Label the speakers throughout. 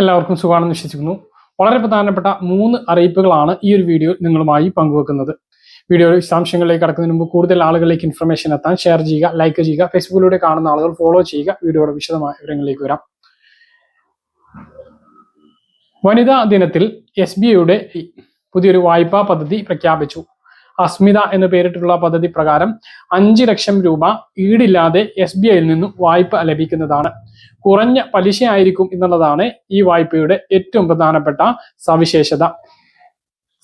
Speaker 1: എല്ലാവർക്കും സുഖമാണെന്ന് വിശ്വസിക്കുന്നു. വളരെ പ്രധാനപ്പെട്ട മൂന്ന് അറിയിപ്പുകളാണ് ഈ ഒരു വീഡിയോ നിങ്ങളുമായി പങ്കുവെക്കുന്നത്. വീഡിയോ വിശദാംശങ്ങളിലേക്ക് കടക്കുന്നതിന് മുമ്പ് കൂടുതൽ ആളുകളിലേക്ക് ഇൻഫർമേഷൻ എത്താൻ ഷെയർ ചെയ്യുക ലൈക്ക് ചെയ്യുക ഫേസ്ബുക്കിലൂടെ കാണുന്ന ആളുകൾ ഫോളോ ചെയ്യുക. വീഡിയോയുടെ വിശദമായ വിവരങ്ങളിലേക്ക് വരാം. വനിതാ ദിനത്തിൽ എസ് ബി ഐയുടെ പുതിയൊരു വായ്പാ പദ്ധതി പ്രഖ്യാപിച്ചു. അസ്മിത എന്ന് പേരിട്ടുള്ള പദ്ധതി പ്രകാരം അഞ്ച് ലക്ഷം രൂപ ഈടില്ലാതെ എസ് ബി ഐയിൽ നിന്നും വായ്പ ലഭിക്കുന്നതാണ്. കുറഞ്ഞ പലിശയായിരിക്കും എന്നുള്ളതാണ് ഈ വായ്പയുടെ ഏറ്റവും പ്രധാനപ്പെട്ട സവിശേഷത.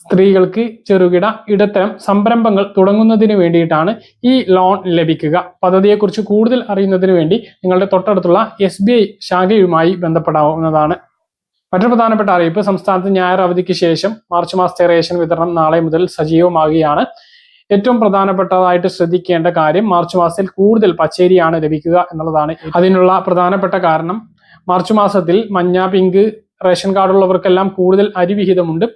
Speaker 1: സ്ത്രീകൾക്ക് ചെറുകിട ഇടത്തരം സംരംഭങ്ങൾ തുടങ്ങുന്നതിന് വേണ്ടിയിട്ടാണ് ഈ ലോൺ ലഭിക്കുക. പദ്ധതിയെക്കുറിച്ച് കൂടുതൽ അറിയുന്നതിന് വേണ്ടി നിങ്ങളുടെ തൊട്ടടുത്തുള്ള എസ് ശാഖയുമായി ബന്ധപ്പെടാവുന്നതാണ്. മറ്റൊരു പ്രധാനപ്പെട്ട അറിയിപ്പ് സംസ്ഥാനത്ത് ഞായർ അവധിക്ക് ശേഷം മാർച്ച് മാസത്തെ റേഷൻ വിതരണം നാളെ മുതൽ സജീവമാകുകയാണ് ഏറ്റവും പ്രധാനപ്പെട്ടതായിട്ട് ശ്രദ്ധിക്കേണ്ട കാര്യം മാർച്ച് മാസത്തിൽ കൂടുതൽ പച്ചരിയാണ് ലഭിക്കുക എന്നുള്ളതാണ്. അതിനുള്ള പ്രധാനപ്പെട്ട കാരണം മാർച്ച് മാസത്തിൽ മഞ്ഞ പിങ്ക് റേഷൻ കാർഡുള്ളവർക്കെല്ലാം കൂടുതൽ അരി വിഹിതമുണ്ട്.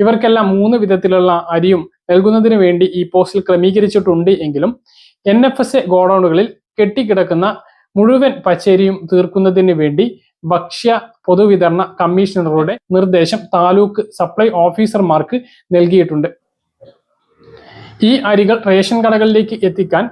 Speaker 1: ഇവർക്കെല്ലാം മൂന്ന് വിധത്തിലുള്ള അരിയും നൽകുന്നതിന് വേണ്ടി ഈ പോസ്റ്റിൽ ക്രമീകരിച്ചിട്ടുണ്ട് എങ്കിലും എൻ എഫ് എസ് എ ഗോഡൌണുകളിൽ കെട്ടിക്കിടക്കുന്ന മുഴുവൻ പച്ചരിയും തീർക്കുന്നതിന് വേണ്ടി ഭക്ഷ്യ പൊതുവിതരണ കമ്മീഷണറുടെ നിർദ്ദേശം താലൂക്ക് സപ്ലൈ ഓഫീസർമാർക്ക് നൽകിയിട്ടുണ്ട്. ഈ അരികൾ റേഷൻ കടകളിലേക്ക് എത്തിക്കാൻ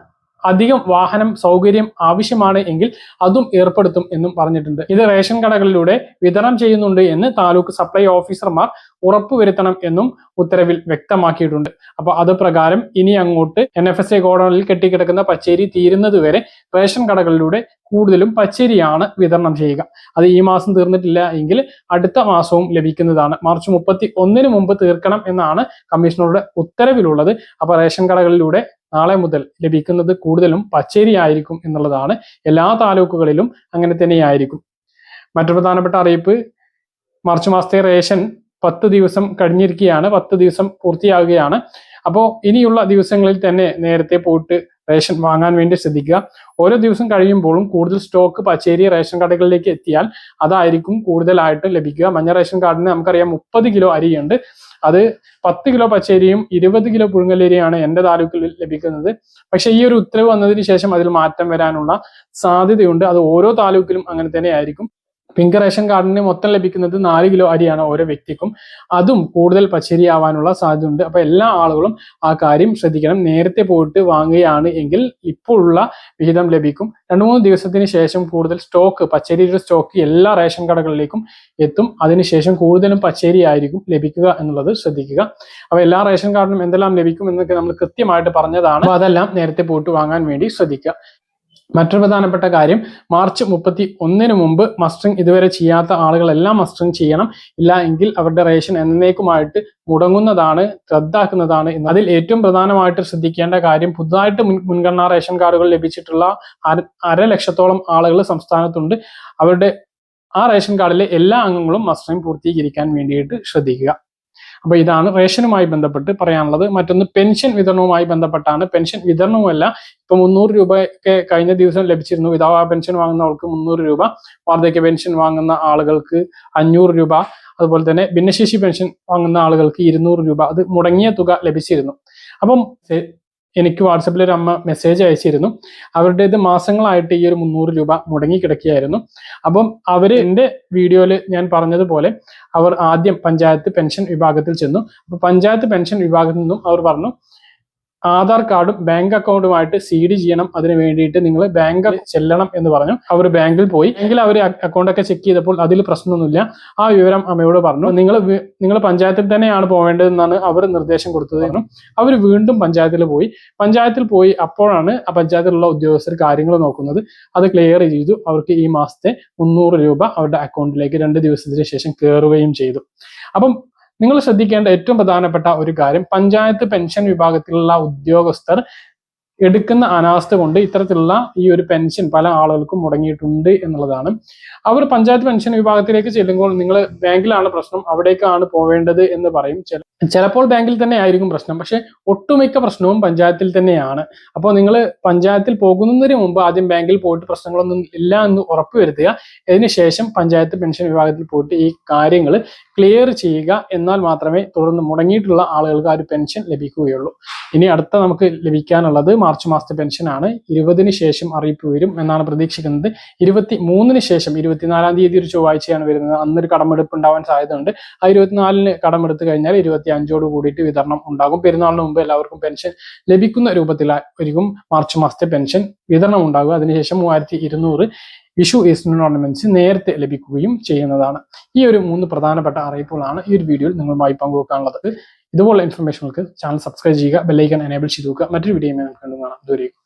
Speaker 1: അധികം വാഹനം സൗകര്യം ആവശ്യമാണ് എങ്കിൽ അതും ഏർപ്പെടുത്തും എന്നും പറഞ്ഞിട്ടുണ്ട്. ഇത് റേഷൻ കടകളിലൂടെ വിതരണം ചെയ്യുന്നുണ്ട് എന്ന് താലൂക്ക് സപ്ലൈ ഓഫീസർമാർ ഉറപ്പുവരുത്തണം എന്നും ഉത്തരവിൽ വ്യക്തമാക്കിയിട്ടുണ്ട്. അപ്പൊ അത് പ്രകാരം ഇനി അങ്ങോട്ട് എൻ എഫ് എസ് എ ഗോഡൌണിൽ കെട്ടിക്കിടക്കുന്ന പച്ചേരി തീരുന്നത് വരെ റേഷൻ കടകളിലൂടെ കൂടുതലും പച്ചരിയാണ് വിതരണം ചെയ്യുക. അത് ഈ മാസം തീർന്നിട്ടില്ല എങ്കിൽ അടുത്ത മാസവും ലഭിക്കുന്നതാണ്. മാർച്ച് മുപ്പത്തി ഒന്നിന് മുമ്പ് തീർക്കണം എന്നാണ് കമ്മീഷണറുടെ ഉത്തരവിലുള്ളത്. അപ്പൊ റേഷൻ കടകളിലൂടെ നാളെ മുതൽ ലഭിക്കുന്നത് കൂടുതലും പച്ചരി ആയിരിക്കും എന്നുള്ളതാണ് എല്ലാ താലൂക്കുകളിലും അങ്ങനെ തന്നെയായിരിക്കും. മറ്റു പ്രധാനപ്പെട്ട അറിയിപ്പ് മാർച്ച് മാസത്തെ റേഷൻ പത്ത് ദിവസം കഴിഞ്ഞിരിക്കുകയാണ് പത്ത് ദിവസം പൂർത്തിയാകുകയാണ് അപ്പോൾ ഇനിയുള്ള ദിവസങ്ങളിൽ തന്നെ നേരത്തെ പോയിട്ട് റേഷൻ വാങ്ങാൻ വേണ്ടി ശ്രദ്ധിക്കുക. ഓരോ ദിവസം കഴിയുമ്പോഴും കൂടുതൽ സ്റ്റോക്ക് പച്ചേരി റേഷൻ കടകളിലേക്ക് എത്തിയാൽ അതായിരിക്കും കൂടുതലായിട്ട് ലഭിക്കുക. മഞ്ഞ റേഷൻ കാർഡിന് നമുക്കറിയാം മുപ്പത് കിലോ അരിയുണ്ട്. അത് പത്ത് കിലോ പച്ചേരിയും ഇരുപത് കിലോ പുഴുങ്ങലേരിയാണ് എന്റെ താലൂക്കിൽ ലഭിക്കുന്നത്. പക്ഷെ ഈ ഒരു ഉത്തരവ് വന്നതിന് ശേഷം അതിൽ മാറ്റം വരാനുള്ള സാധ്യതയുണ്ട്. അത് ഓരോ താലൂക്കിലും അങ്ങനെ തന്നെ ആയിരിക്കും. പിങ്ക് റേഷൻ കാർഡിന് മൊത്തം ലഭിക്കുന്നത് നാല് കിലോ അരിയാണ് ഓരോ വ്യക്തിക്കും. അതും കൂടുതൽ പച്ചരി ആവാനുള്ള സാധ്യതയുണ്ട്. അപ്പൊ എല്ലാ ആളുകളും ആ കാര്യം ശ്രദ്ധിക്കണം. നേരത്തെ പോയിട്ട് വാങ്ങുകയാണ് എങ്കിൽ ഇപ്പോഴുള്ള വിഹിതം ലഭിക്കും. രണ്ടു മൂന്ന് ദിവസത്തിന് ശേഷം കൂടുതൽ സ്റ്റോക്ക് പച്ചരിയുടെ സ്റ്റോക്ക് എല്ലാ റേഷൻ കടകളിലേക്കും എത്തും. അതിനുശേഷം കൂടുതലും പച്ചരി ആയിരിക്കും ലഭിക്കുക എന്നുള്ളത് ശ്രദ്ധിക്കുക. അപ്പൊ എല്ലാ റേഷൻ കാർഡിനും എന്തെല്ലാം ലഭിക്കും എന്നൊക്കെ നമ്മൾ കൃത്യമായിട്ട് പറഞ്ഞതാണ്. അപ്പൊ അതെല്ലാം നേരത്തെ പോയിട്ട് വാങ്ങാൻ വേണ്ടി ശ്രദ്ധിക്കുക. മറ്റൊരു പ്രധാനപ്പെട്ട കാര്യം മാർച്ച് മുപ്പത്തി ഒന്നിന് മുമ്പ് മസ്റ്ററിംഗ് ഇതുവരെ ചെയ്യാത്ത ആളുകളെല്ലാം മസ്റ്ററിംഗ് ചെയ്യണം. ഇല്ല എങ്കിൽ അവരുടെ റേഷൻ എന്നേക്കുമായിട്ട് മുടങ്ങുന്നതാണ് റദ്ദാക്കുന്നതാണ് അതിൽ ഏറ്റവും പ്രധാനമായിട്ട് ശ്രദ്ധിക്കേണ്ട കാര്യം പുതുതായിട്ട് മുൻഗണനാ റേഷൻ കാർഡുകൾ ലഭിച്ചിട്ടുള്ള അര ലക്ഷത്തോളം ആളുകൾ സംസ്ഥാനത്തുണ്ട്. അവരുടെ ആ റേഷൻ കാർഡിലെ എല്ലാ അംഗങ്ങളും മസ്റ്ററിംഗ് പൂർത്തീകരിക്കാൻ വേണ്ടിയിട്ട് ശ്രദ്ധിക്കുക. അപ്പൊ ഇതാണ് റേഷനുമായി ബന്ധപ്പെട്ട് പറയാനുള്ളത്. മറ്റൊന്ന് പെൻഷൻ വിതരണവുമായി ബന്ധപ്പെട്ടാണ്. പെൻഷൻ വിതരണവുമല്ല ഇപ്പൊ മുന്നൂറ് രൂപയൊക്കെ കഴിഞ്ഞ ദിവസം ലഭിച്ചിരുന്നു. വിധവാ പെൻഷൻ വാങ്ങുന്നവർക്ക് മുന്നൂറ് രൂപ വാർദ്ധക്യ പെൻഷൻ വാങ്ങുന്ന ആളുകൾക്ക് അഞ്ഞൂറ് രൂപ അതുപോലെ തന്നെ ഭിന്നശേഷി പെൻഷൻ വാങ്ങുന്ന ആളുകൾക്ക് ഇരുന്നൂറ് രൂപ. അത് മുടങ്ങിയ തുക ലഭിച്ചിരുന്നു. അപ്പം എനിക്ക് വാട്സപ്പിൽ ഒരു അമ്മ മെസ്സേജ് അയച്ചിരുന്നു. അവരുടേത് മാസങ്ങളായിട്ട് ഈ ഒരു മുന്നൂറ് രൂപ മുടങ്ങി കിടക്കുകയായിരുന്നു അപ്പം അവർ എന്റെ വീഡിയോയിൽ ഞാൻ പറഞ്ഞതുപോലെ അവർ ആദ്യം പഞ്ചായത്ത് പെൻഷൻ വിഭാഗത്തിൽ ചെന്നു. അപ്പൊ പഞ്ചായത്ത് പെൻഷൻ വിഭാഗത്തിൽ നിന്നും അവർ പറഞ്ഞു ആധാർ കാർഡും ബാങ്ക് അക്കൗണ്ടുമായിട്ട് സി ഡി ചെയ്യണം അതിന് വേണ്ടിയിട്ട് നിങ്ങൾ ബാങ്ക് ചെല്ലണം എന്ന് പറഞ്ഞു. അവർ ബാങ്കിൽ പോയി. എങ്കിൽ അവർ അക്കൗണ്ടൊക്കെ ചെക്ക് ചെയ്തപ്പോൾ അതിൽ പ്രശ്നമൊന്നുമില്ല. ആ വിവരം അമ്മയോട് പറഞ്ഞു. നിങ്ങൾ നിങ്ങൾ പഞ്ചായത്തിൽ തന്നെയാണ് പോവേണ്ടതെന്നാണ് അവർ നിർദ്ദേശം കൊടുത്തത് അവർ വീണ്ടും പഞ്ചായത്തിൽ പോയി. പഞ്ചായത്തിൽ പോയി അപ്പോഴാണ് ആ പഞ്ചായത്തിലുള്ള ഉദ്യോഗസ്ഥർ കാര്യങ്ങൾ നോക്കുന്നത്. അത് ക്ലിയർ ചെയ്തു. അവർക്ക് ഈ മാസത്തെ മുന്നൂറ് രൂപ അവരുടെ അക്കൗണ്ടിലേക്ക് രണ്ട് ദിവസത്തിന് ശേഷം കയറുകയും ചെയ്തു. അപ്പം നിങ്ങൾ ശ്രദ്ധിക്കേണ്ട ഏറ്റവും പ്രധാനപ്പെട്ട ഒരു കാര്യം പഞ്ചായത്ത് പെൻഷൻ വിഭാഗത്തിലുള്ള ഉദ്യോഗസ്ഥർ എടുക്കുന്ന അനാസ്ഥ കൊണ്ട് ഇത്തരത്തിലുള്ള ഈ ഒരു പെൻഷൻ പല ആളുകൾക്കും മുടങ്ങിയിട്ടുണ്ട് എന്നുള്ളതാണ്. അവർ പഞ്ചായത്ത് പെൻഷൻ വിഭാഗത്തിലേക്ക് ചെല്ലുമ്പോൾ നിങ്ങൾ ബാങ്കിലാണ് പ്രശ്നം അവിടേക്കാണ് പോവേണ്ടത് എന്ന് പറയും. ചില ചിലപ്പോൾ ബാങ്കിൽ തന്നെ ആയിരിക്കും പ്രശ്നം പക്ഷെ ഒട്ടുമിക്ക പ്രശ്നവും പഞ്ചായത്തിൽ തന്നെയാണ്. അപ്പോൾ നിങ്ങൾ പഞ്ചായത്തിൽ പോകുന്നതിന് മുമ്പ് ആദ്യം ബാങ്കിൽ പോയിട്ട് പ്രശ്നങ്ങളൊന്നും ഇല്ല എന്ന് ഉറപ്പുവരുത്തുക അതിനുശേഷം പഞ്ചായത്ത് പെൻഷൻ വിഭാഗത്തിൽ പോയിട്ട് ഈ കാര്യങ്ങൾ ക്ലിയർ ചെയ്യുക. എന്നാൽ മാത്രമേ തുടർന്ന് മുടങ്ങിയിട്ടുള്ള ആളുകൾക്ക് ആ ഒരു പെൻഷൻ ലഭിക്കുകയുള്ളൂ. ഇനി അടുത്ത നമുക്ക് ലഭിക്കാനുള്ളത് മാർച്ച് മാസത്തെ പെൻഷനാണ് ഇരുപതിന് ശേഷം അറിയിപ്പ് വരും എന്നാണ് പ്രതീക്ഷിക്കുന്നത്. ഇരുപത്തി മൂന്നിന് ശേഷം ഇരുപത്തിനാലാം തീയതി ഒരു ചൊവ്വാഴ്ചയാണ് വരുന്നത്. അന്നൊരു കടമെടുപ്പ് ഉണ്ടാവാൻ സാധ്യതയുണ്ട്. ആ ഇരുപത്തിനാലിന് കടമെടുത്ത് കഴിഞ്ഞാൽ ഇരുപത്തി അഞ്ചോട് കൂടിയിട്ട് വിതരണം ഉണ്ടാകും. പെരുന്നാളിന് മുമ്പ് എല്ലാവർക്കും പെൻഷൻ ലഭിക്കുന്ന രൂപത്തിലായിരിക്കും മാർച്ച് മാസത്തെ പെൻഷൻ വിതരണം ഉണ്ടാകുക. അതിനുശേഷം മൂവായിരത്തി ഇരുന്നൂറ് വിഷു ഈസ്റ്റേൺ ഓർണമെന്റ്സ് നേരത്തെ ലഭിക്കുകയും ചെയ്യുന്നതാണ്. ഈ ഒരു മൂന്ന് പ്രധാനപ്പെട്ട അറിയിപ്പുകളാണ് ഈ ഒരു വീഡിയോയിൽ നിങ്ങളുമായി പങ്കുവെക്കാനുള്ളത്. ഇതുപോലുള്ള ഇൻഫർമേഷനുകൾക്ക് ചാനൽ സബ്സ്ക്രൈബ് ചെയ്യുക ബെല്ലൈക്കൺ എനേബിൾ ചെയ്തു നോക്കുക മറ്റൊരു വീഡിയോ കാണാം. ദൂരേക്കും